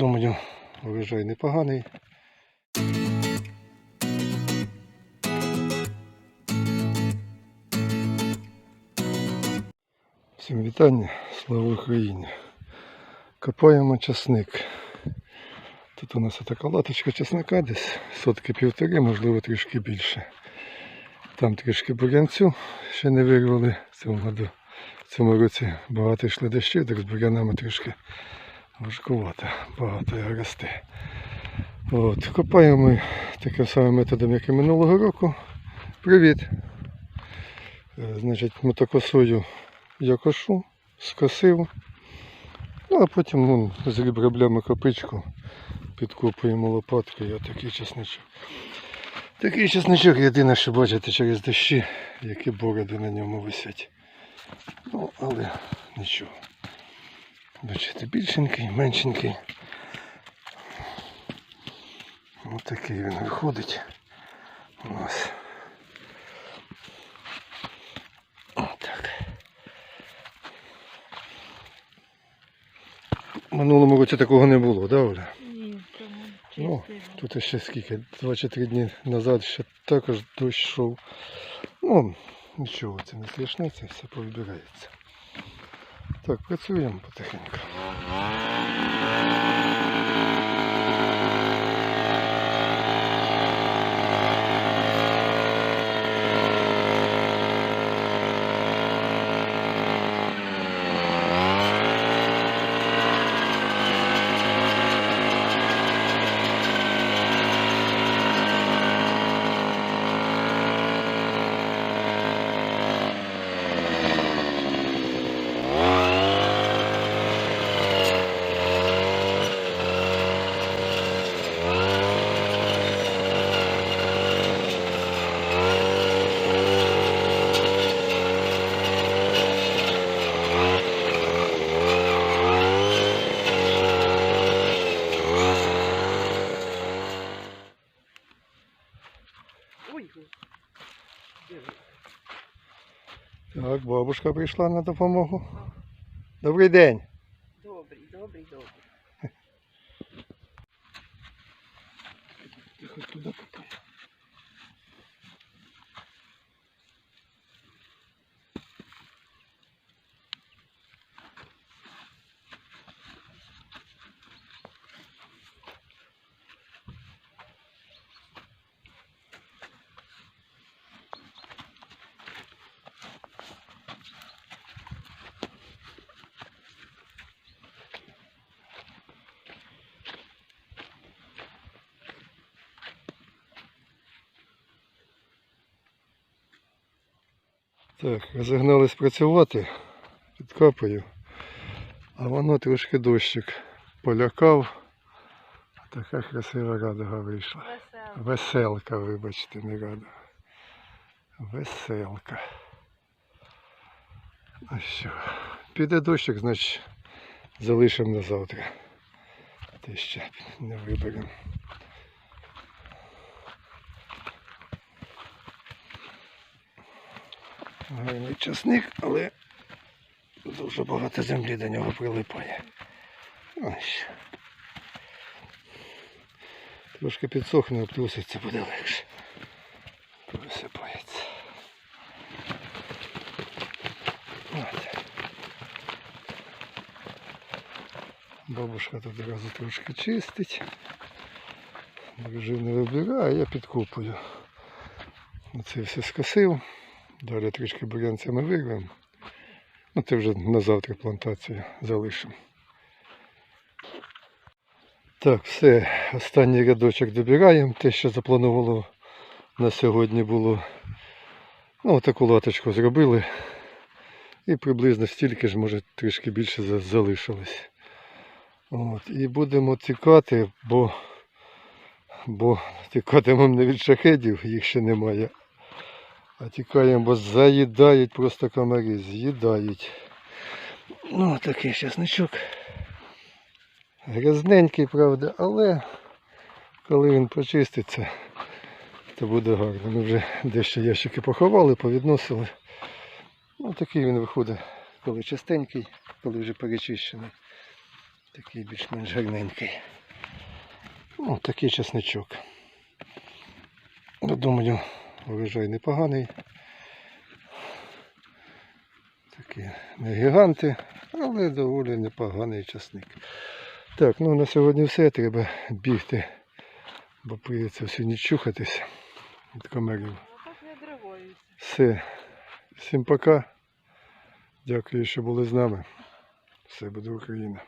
думаю, урожай непоганий. Всім вітання, слава Україні. Копаємо часник. Тут у нас така латочка часника десь сотки півтори, можливо трішки більше. Там трішки бурянцю ще не вирвали в. В цьому році багато йшли дощі, так з бурянами трішки важкувато, багато його росте. От, копаємо ми таким самим методом, як і минулого року. Привіт! Е, Значить, мотокосою я кошу, скосив. Ну, а потім вон, з рібраблями копичку підкопуємо лопаткою отакий чесничок. Такий чесничок єдине, що бачите через дощі, які бороди на ньому висять. Ну, але нічого. Бачите, більшенький, меншенький. Ось такий він виходить у нас. Отак. Минулому році такого не було, да, Оля? Ні, тому Ну. Тут ще скільки? Два чи три дні назад ще також дощ йшов. Ну, нічого, це не страшне, це все повибирається. Так, працюємо потихеньку. Так, бабушка прийшла на допомогу. Добрий день. добрий, добрий, добрий. Тихо туди попай. Так, розігнались працювати, підкопаю. А воно трошки дощик полякав. Така красива радуга вийшла. Весело. Веселка, вибачте, не рада. Веселка. Ну що, піде дощик, значить залишимо на завтра. Те ще не виберемо. Гарний часник, але дуже багато землі до нього прилипає. Ось. Трошки підсохне, обтруситься, буде легше. Висипається. От. Бабушка тут одразу трошки чистить. Дружина не вибирає, а я підкопую. Оце все скосив. Далі трішки бурянцями вирвемо. Ну це вже на завтра плантацію залишимо. Так, все, останній рядочок добираємо. Те, що запланувало на сьогодні було. Ну, таку латочку зробили. І приблизно стільки ж, може, трішки більше залишилось. От, і будемо тікати, бо, бо тікатимемо не від шахедів, їх ще немає. А тікаємо, бо заїдають просто комарі, з'їдають. Ну, такий чесничок. Грязненький, правда, але коли він почиститься, то буде гарно. Ми вже дещо ящики поховали, повідносили. Ну, такий він виходить, коли чистенький, коли вже перечищений. Такий більш-менш гарненький. Ну, такий чесничок. Я думаю, врожай непоганий. Такі не гіганти, але доволі непоганий часник. Так, ну на сьогодні все. Треба бігти, бо прийдеться всю ніч чухатись від не драгоюся. Все. Всім пока. Дякую, що були з нами. Все буде Україна.